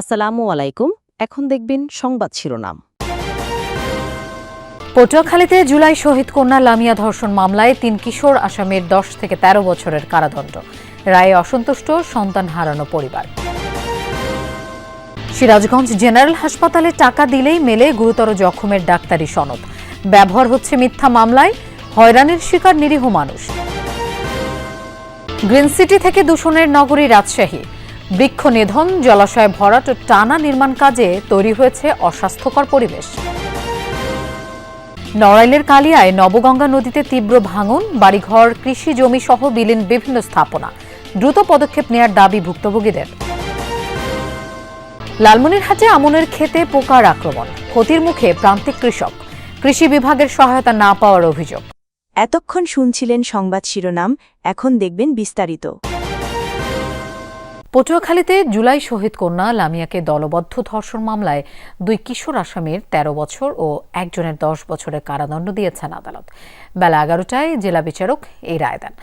আসসালামু আলাইকুম, এখন দেখবেন সংবাদ শিরোনাম। পটুয়াখালীতে জুলাই শহীদ কন্যা লামিয়া ধর্ষণ মামলায় তিন কিশোর আসামির দশ থেকে ১৩ বছরের কারাদণ্ড। রায়ে অসন্তুষ্ট, সন্তান হারানো পরিবার। সিরাজগঞ্জ জেনারেল হাসপাতালে টাকা দিলেই মেলে গুরুতর জখমের ডাক্তারি সনদ। ব্যবহার হচ্ছে মিথ্যা মামলায়, হয়রানির শিকার নিরীহ মানুষ। গ্রিন সিটি থেকে দূষণের নগরী রাজশাহী। বৃক্ষ নিধন, জলাশয় ভরাট টানা নির্মাণ কাজে তৈরি হয়েছে অস্বাস্থ্যকর পরিবেশ। নড়াইলের কালিয়ায় নবগঙ্গা নদীতে তীব্র ভাঙন, বাড়িঘর, কৃষি জমি সহ বিলীন বিভিন্ন স্থাপনা। দ্রুত পদক্ষেপ নেয়ার দাবি ভুক্তভোগীদের। লালমনিরহাটে আমনের ক্ষেতে পোকার আক্রমণ, ক্ষতির মুখে প্রান্তিক কৃষক। কৃষি বিভাগের সহায়তা না পাওয়ার অভিযোগ। এতক্ষণ শুনছিলেন সংবাদ শিরোনাম, এখন দেখবেন বিস্তারিত। পটুয়াখালীতে জুলাই শহীদ কন্যা লামিয়াকে দলবদ্ধ ধর্ষণ মামলায় দুই কিশোর আসামির ১৩ বছর ও একজনের দশ বছরের কারাদণ্ড দিয়েছেন আদালত। বেলা এগারোটায় জেলা বিচারক এই রায় দেন।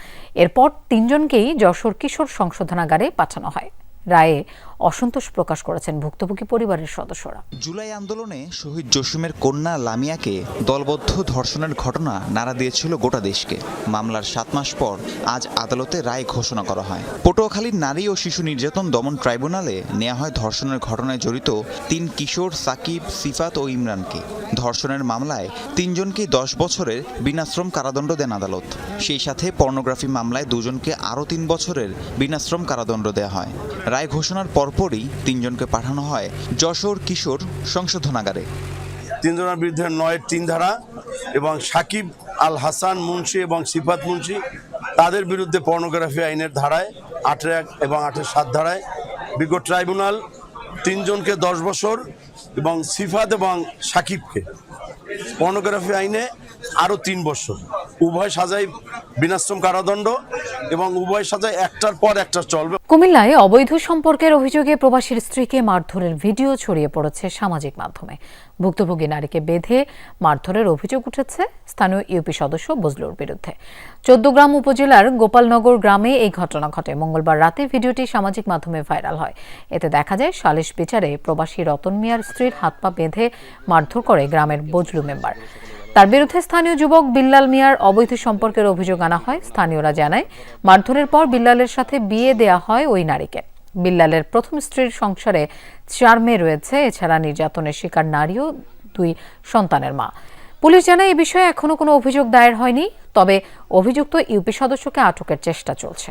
এরপর তিনজনকেই যশোর কিশোর সংশোধনাগারে পাঠানো হয়। রায়ে অসন্তোষ প্রকাশ করেছেন ভুক্তভোগী পরিবারের সদস্যরা। জুলাই আন্দোলনে শহীদ জসিমের কন্যা লামিয়াকে দলবদ্ধ ধর্ষণের ঘটনা নাড়া দিয়েছিল গোটা দেশকে। মামলার সাত মাস পর আজ আদালতে রায় ঘোষণা করা হয়। পটুয়াখালীর নারী ও শিশু নির্যাতন দমন ট্রাইব্যুনালে নেওয়া হয় ধর্ষণের ঘটনায় জড়িত তিন কিশোর সাকিব, সিফাত ও ইমরানকে। ধর্ষণের মামলায় তিনজনকে দশ বছরের বিনাশ্রম কারাদণ্ড দেন আদালত। সেই সাথে পর্নোগ্রাফি মামলায় দুজনকে আরও তিন বছরের বিনাশ্রম কারাদণ্ড দেওয়া হয়। রায় ঘোষণার পরপরই তিনজনকে পাঠানো হয় যশোর কিশোর সংশোধনাগারে। তিনজনের বিরুদ্ধে নয়ের তিন ধারা এবং সাকিব আল হাসান মুন্সি এবং সিফাত মুন্সি তাদের বিরুদ্ধে পর্নোগ্রাফি আইনের ধারায় আটের এক এবং আটের সাত ধারায় বিজ্ঞ ট্রাইব্যুনাল তিনজনকে দশ বছর এবং সিফাত এবং সাকিবকে পর্নোগ্রাফি আইনে আরও তিন বছর। উভয় সাজাই বিনাশ্রম কারাদণ্ড এবং উভয় সাজায় একটার পর একটা চলবে। কুমিল্লায় অবৈধ সম্পর্কের অভিযোগে প্রবাসীর স্ত্রীকে মারধরের ভিডিও ছড়িয়ে পড়েছে সামাজিক মাধ্যমে। ভুক্তভোগী নারীকে বেঁধে মারধরের অভিযোগ উঠেছে স্থানীয় ইউপি সদস্য বজলুর বিরুদ্ধে। চোদ্দগ্রাম উপজেলার গোপালনগর গ্রামে এই ঘটনা ঘটে। মঙ্গলবার রাতে ভিডিওটি সামাজিক মাধ্যমে ভাইরাল হয়। এতে দেখা যায়, সালিশ বিচারে প্রবাসী রতন মিয়ার স্ত্রীর হাত পা বেঁধে মারধর করে গ্রামের বজলু মেম্বার। তার বিরুদ্ধে স্থানীয় যুবক বিল্লাল মিয়ার অবৈধ সম্পর্কের অভিযোগ আনা হয়। স্থানীয়রা জানায়, মারধরের পর বিল্লালের সাথে বিয়ে দেয়া হয় ওই নারীকে। বিল্লালের প্রথম স্ত্রীর সংসারে চার মেয়ে রয়েছে, এছাড়া নির্যাতনের শিকার নারীও দুই সন্তানের মা। পুলিশ জানায় এ বিষয়ে এখনও কোনো অভিযোগ দায়ের হয়নি, তবে অভিযুক্ত ইউপি সদস্যকে আটকের চেষ্টা চলছে।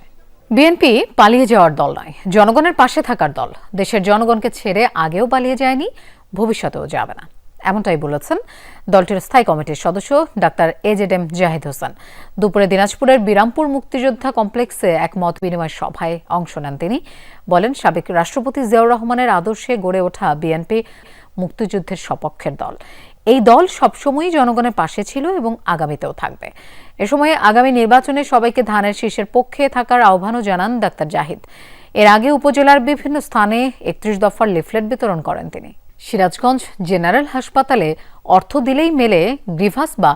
বিএনপি পালিয়ে যাওয়ার দল নয়, জনগণের পাশে থাকার দল। দেশের জনগণকে ছেড়ে আগেও পালিয়ে যায়নি, ভবিষ্যতেও যাবে না। এমনটাই বলেছেন দলটির স্থায়ী কমিটির সদস্য doctor AZ M Zahid Hossain. দুপুরে দিনাজপুরের বিরামপুর মুক্তিযোদ্ধা কমপ্লেক্সে এক মত বিনিময় সভায় অংশ নেন তিনি। বলেন, সাবেক রাষ্ট্রপতি জিয়াউর রহমানের আদর্শে গড়ে ওঠা বিএনপি মুক্তিযুদ্ধের সপক্ষের দল। এই দল সবসময়ই জনগণের পাশে ছিল এবং আগামীতেও থাকবে। এ সময় আগামী নির্বাচনে সবাইকে ধানের শীর্ষের পক্ষে থাকার আহ্বানও জানান ডাক্তার জাহিদ। এর আগে উপজেলার বিভিন্ন স্থানে একত্রিশ দফার লিফলেট বিতরণ করেন তিনি। সিরাজগঞ্জ জেনারেল হাসপাতালে অর্থ দিলেই মেলে গ্রিভাস বা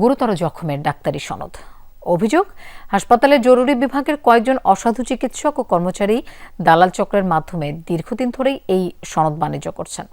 গুরুতর জখমের ডাক্তারি সনদ। অভিযোগ, হাসপাতালে জরুরি বিভাগের কয়েকজন অসাধু চিকিৎসক ও কর্মচারী দালাল চক্রের মাধ্যমে দীর্ঘদিন ধরেই এই সনদ বাণিজ্য করছেন।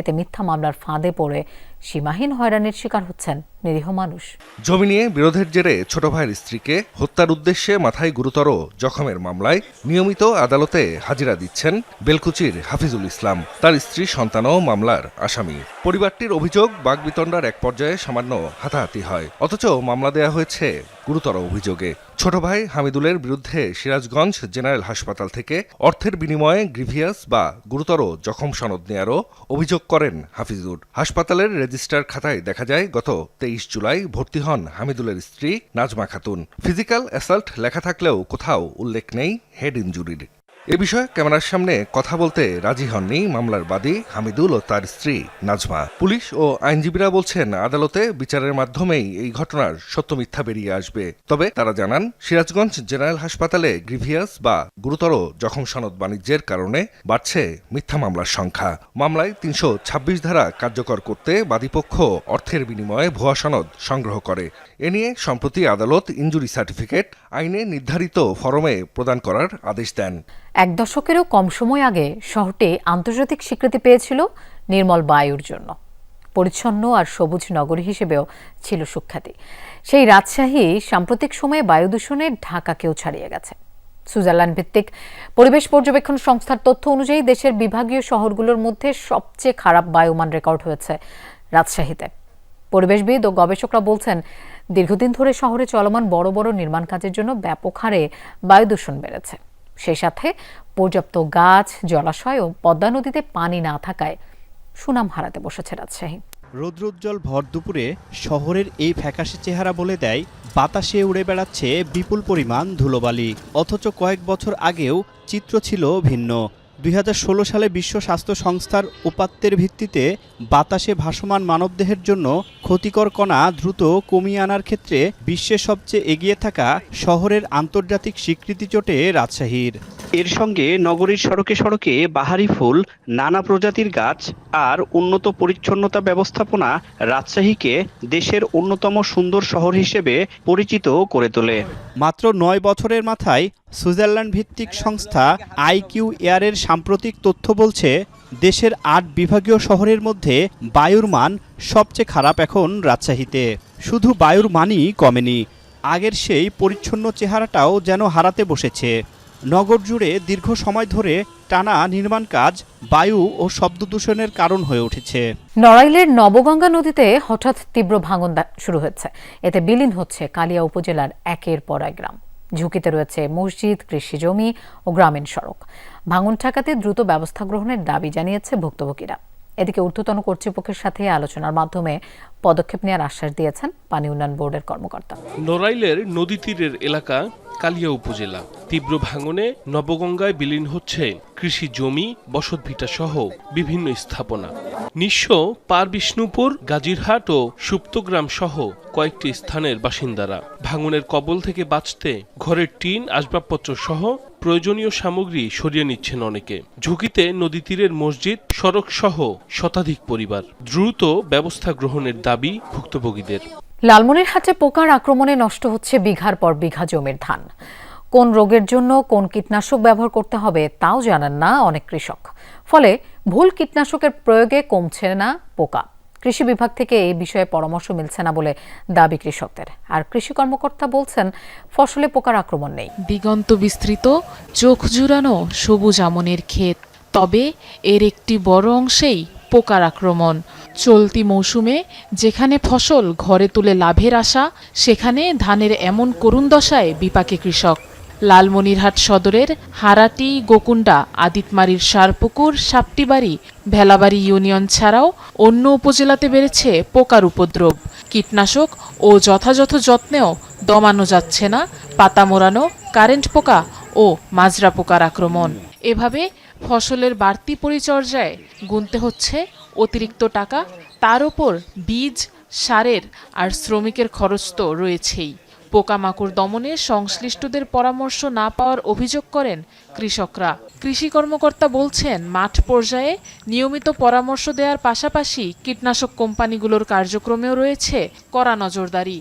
এতে মিথ্যা মামলার ফাঁদে পড়ে সীমাহীন হয়রানির শিকার হচ্ছেন নিরীহ মানুষ। জমি নিয়ে বিরোধের জেরে ছোট ভাইয়ের স্ত্রীকে হত্যার উদ্দেশ্যে মাথায় গুরুতর জখমের মামলায় নিয়মিত আদালতে হাজিরা দিচ্ছেন বেলকুচির হাফিজুল ইসলাম। তার স্ত্রী সন্তানও মামলার আসামি। পরিবারটির অভিযোগ বাগবিতণ্ডার এক পর্যায়ে সামান্য হাতাহাতি হয়। অথচ মামলা দেয়া হয়েছে গুরুতর অভিযোগে। ছোট ভাই হামিদুলের বিরুদ্ধে সিরাজগঞ্জ জেনারেল হাসপাতাল থেকে অর্থের বিনিময়ে গ্রিভিয়াস বা গুরুতর জখম সনদ নেয়ারও অভিযোগ করেন হাফিজুর। হাসপাতালের রেজিস্টার খাতায় দেখা যায়, গত তেইশ জুলাই ভর্তি হন হামিদুলের স্ত্রী নাজমা খাতুন। ফিজিক্যাল অ্যাসাল্ট লেখা থাকলেও কোথাও উল্লেখ নেই হেড ইনজুরির। এ বিষয়ে ক্যামেরার সামনে কথা বলতে রাজি হননি মামলার বাদী হামিদুল ও তার স্ত্রী নাজমা। পুলিশ ও আইনজীবীরা বলছেন, আদালতে বিচারের মাধ্যমেই এই ঘটনার সত্য মিথ্যা বেরিয়ে আসবে। তবে তারা জানান, সিরাজগঞ্জ জেনারেল হাসপাতালে গ্রিভিয়াস বা গুরুতর জখম সনদ বাণিজ্যের কারণে বাড়ছে মিথ্যা মামলার সংখ্যা। মামলায় তিনশো ছাব্বিশ ধারা কার্যকর করতে বাদীপক্ষ অর্থের বিনিময়ে ভুয়া সনদ সংগ্রহ করে। এ নিয়ে সম্প্রতি আদালত ইঞ্জুরি সার্টিফিকেট আইনে নির্ধারিত ফরমে প্রদান করার আদেশ দেন। এক দশকেরও কম সময় আগে শহরটি আন্তর্জাতিক স্বীকৃতি পেয়েছিল নির্মল বায়ুর জন্য। পরিচ্ছন্ন আর সবুজ নগরী হিসেবেও ছিল সুখ্যাতি। সেই রাজশাহী সাম্প্রতিক সময়ে বায়ু দূষণে ঢাকাকেও ছাড়িয়ে গেছে। সুইজারল্যান্ড ভিত্তিক পরিবেশ পর্যবেক্ষণ সংস্থার তথ্য অনুযায়ী দেশের বিভাগীয় শহরগুলোর মধ্যে সবচেয়ে খারাপ বায়ুমান রেকর্ড হয়েছে রাজশাহীতে। পরিবেশবিদ ও গবেষকরা বলছেন, দীর্ঘদিন ধরে শহরে চলমান বড় বড় নির্মাণ কাজের জন্য ব্যাপক হারে বায়ু দূষণ বেড়েছে। সেই সাথে পর্যাপ্ত গাছ, জলাশয় ও পদ্মা নদীতে পানি না থাকায় সুনাম হারাতে বসেছে রাজশাহী। রৌদ্রোজ্জ্বল ভর দুপুরে শহরের এই ফ্যাকাশে চেহারা বলে দেয়, বাতাসে উড়ে বেড়াচ্ছে বিপুল পরিমাণ ধুলোবালি। অথচ কয়েক বছর আগেও চিত্র ছিল ভিন্ন। দুই হাজার ষোলো সালে বিশ্ব স্বাস্থ্য সংস্থার উপাত্তের ভিত্তিতে বাতাসে ভাসমান মানবদেহের জন্য ক্ষতিকর কণা দ্রুত কমিয়ে আনার ক্ষেত্রে বিশ্বের সবচেয়ে এগিয়ে থাকা শহরের আন্তর্জাতিক স্বীকৃতি চটে রাজশাহীর। এর সঙ্গে নগরীর সড়কে সড়কে বাহারি ফুল, নানা প্রজাতির গাছ আর উন্নত পরিচ্ছন্নতা ব্যবস্থাপনা রাজশাহীকে দেশের অন্যতম সুন্দর শহর হিসেবে পরিচিত করে তোলে। মাত্র নয় বছরের মাথায় সুইজারল্যান্ড ভিত্তিক সংস্থা আইকিউ এয়ারের সাম্প্রতিক তথ্য বলছে, দেশের আট বিভাগীয় শহরের মধ্যে বায়ুর মান সবচেয়ে খারাপ এখন রাজশাহীতে। শুধু বায়ুর মানই কমেনি, আগের সেই পরিচ্ছন্ন চেহারাটাও যেন হারাতে বসেছে। নগর জুড়ে দীর্ঘ সময় ধরে টানা নির্মাণ কাজ, বায়ু ও শব্দ দূষণের কারণ হয়ে উঠেছে। নড়াইলের নবগঙ্গা নদীতে হঠাৎ তীব্র ভাঙন শুরু হয়েছে। এতে বিলীন হচ্ছে কালিয়া উপজেলার একের পর এক গ্রাম। ঝুঁকিতে রয়েছে মসজিদ কৃষি জমি ও গ্রামীণ সড়ক। ভাঙন ঠেকাতে দ্রুত ব্যবস্থা গ্রহণের দাবি জানিয়েছে ভুক্তভোগীরা। এদিকে ঊর্ধ্বতন কর্তৃপক্ষের সাথে আলোচনার মাধ্যমে পদক্ষেপ নেওয়ার আশ্বাস দিয়েছেন পানি উন্নয়ন বোর্ডের কর্মকর্তা। নড়াইলের নদী তীরের এলাকা কালিয়া উপজেলা। তীব্র ভাঙনে নবগঙ্গায় বিলীন হচ্ছে কৃষি জমি, বসতভিটা সহ বিভিন্ন স্থাপনা। নিঃস্ব পার বিষ্ণুপুর, গাজীরহাট ও সুপ্তগ্রাম সহ কয়েকটি স্থানের বাসিন্দারা। ভাঙনের কবল থেকে বাঁচতে ঘরের টিন, আসবাবপত্র সহ প্রয়োজনীয় সামগ্রী সরিয়ে নিচ্ছেন অনেকে। ঝুঁকিতে নদী তীরের মসজিদ, সড়ক সহ শতাধিক পরিবার। দ্রুত ব্যবস্থা গ্রহণের দাবি ভুক্তভোগীদের। লালমনিরহাটে পোকার আক্রমণে নষ্ট হচ্ছে বিঘার পর বিঘা জমির ধান। কোন রোগের জন্য কোন কীটনাশক ব্যবহার করতে হবে তাও জানান না অনেক কৃষক। ফলে ভুল কীটনাশকের প্রয়োগে কমছে না পোকা। কৃষি বিভাগ থেকে এই বিষয়ে পরামর্শ মিলছে না বলে দাবি কৃষকদের। আর কৃষি কর্মকর্তা বলছেন, ফসলে পোকার আক্রমণ নেই। দিগন্ত বিস্তৃত, চোখ জুড়ানো সবুজ আমনের ক্ষেত। তবে এর একটি বড় অংশেই পোকার আক্রমণ। চলতি মৌসুমে যেখানে ফসল ঘরে তুলে লাভের আশা, সেখানে ধানের এমন করুণ দশায় বিপাকে কৃষক। লালমনিরহাট সদরের হারাটি গোকুন্ডা আদিতমারির সারপুকুর, সাপটিবাড়ি, ভেলাবাড়ি ইউনিয়ন ছাড়াও অন্য উপজেলাতে বেড়েছে পোকার উপদ্রব। কীটনাশক ও যথাযথ যত্নেও দমানো যাচ্ছে না পাতা মোড়ানো, কারেন্ট পোকা ও মাজরা পোকার আক্রমণ। এভাবে ফসলের বাড়তি পরিচর্যায় গুনতে হচ্ছে অতিরিক্ত টাকা। তার ওপর বীজ, সারের আর শ্রমিকের খরচ তো রয়েছেই। পোকামাকড় দমনে সংশ্লিষ্টদের পরামর্শ না পাওয়ার অভিযোগ করেন কৃষকরা। কৃষি কর্মকর্তা বলছেন, মাঠ পর্যায়ে নিয়মিত পরামর্শ দেওয়ার পাশাপাশি কীটনাশক কোম্পানিগুলোর কার্যক্রমেও রয়েছে কড়া নজরদারি।